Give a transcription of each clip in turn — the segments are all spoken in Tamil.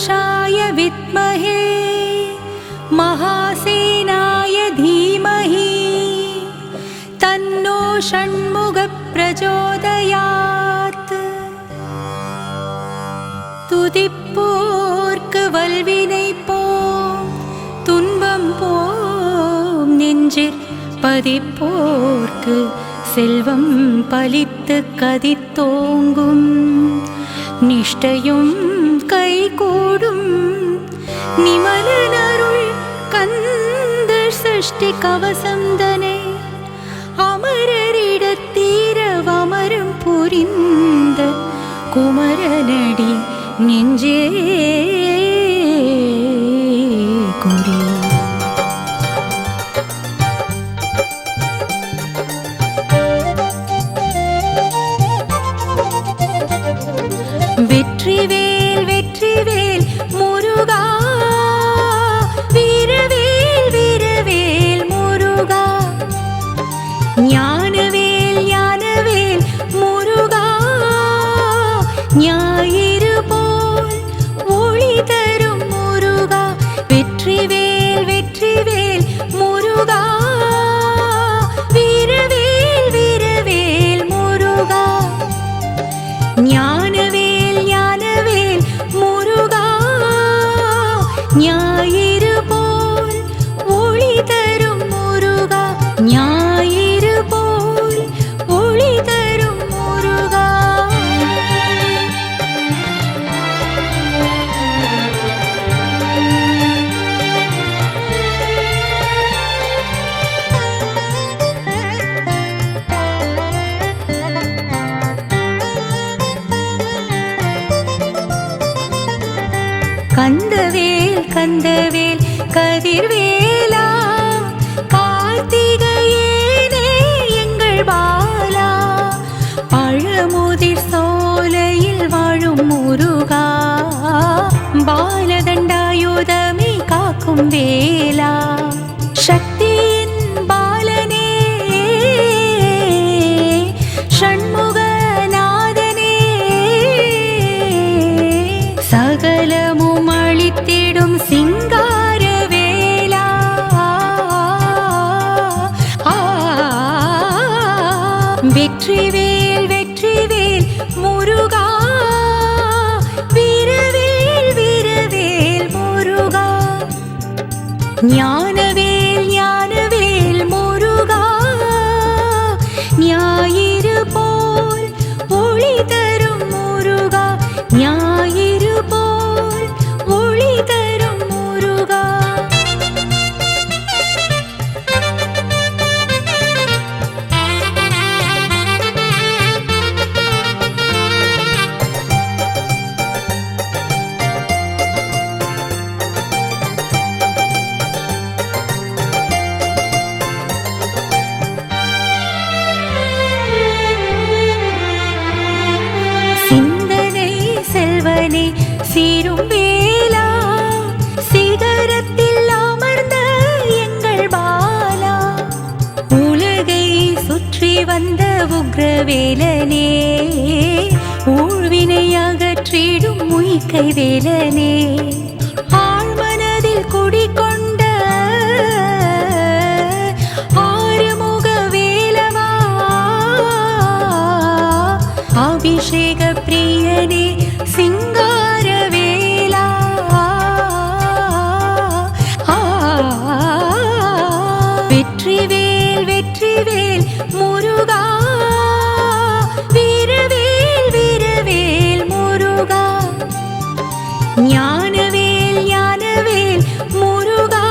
तत्पुरुषाय विद्महे महासेनाय धीमहि तन्नो षण्मुगप्रचोदयात् துதிப்போர்க்கு வல்வினை போம் துன்பம் போம் நெஞ்சிற் பதிப்போர்க்கு செல்வம் பலித்து கதித்தோங்கும் நிஷ்டையும் கை கூடும் நிமலனருள் கந்த சஷ்டி கவசந்தனை அமரரிடத்தீரவமரம் புரிந்த குமரனடி நெஞ்சே குறி வெற்றிவேல் ஞாயிறு போல் ஒளி தரும் முருகா. வெற்றிவேல் வெற்றிவேல் முருகா. வீரவேல் வீரவேல் முருகா. ஞானவேல் ஞானவேல் முருகா. ஞாயிறு கந்தவேல் கந்தவேல் கதிர்வேலா கார்த்திகையேனே எங்கள் பாலா. பழமுதிர் சோலையில் வாழும் முருகா. பாலதண்டாயுதமே காக்கும் வேலா. சக்தியின் பாலனே ஷண்முகநாதனே சகலமும் வெற்றிவேல் வெற்றிவேல் முருகா. வீரவேல் வீரவேல் முருகா. ஞான சிந்தனை செல்வனே சீரும் வேலா. சிகரத்தில் அமர்ந்த எங்கள் பாலா. உலகை சுற்றி வந்த உக்ரவேலனே ஊழ்வினை அகற்றிடும் உயிக்கை வேலனே. அபிஷேக பிரியனே சிங்கார வேலா ஆ, வெற்றிவேல் வெற்றிவேல் முருகா. வீரவேல் வீரவேல் முருகா. ஞானவேல் ஞானவேல் முருகா.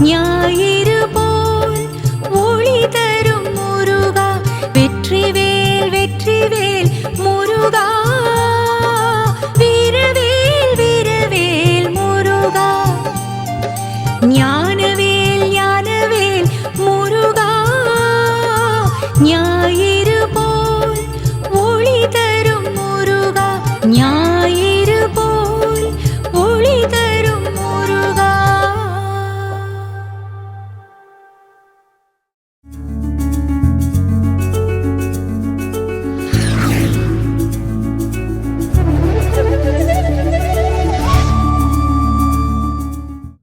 ஞாயிறு போல் ஒளி தரும் முருகா. வெற்றிவேல் வெற்றிவேல்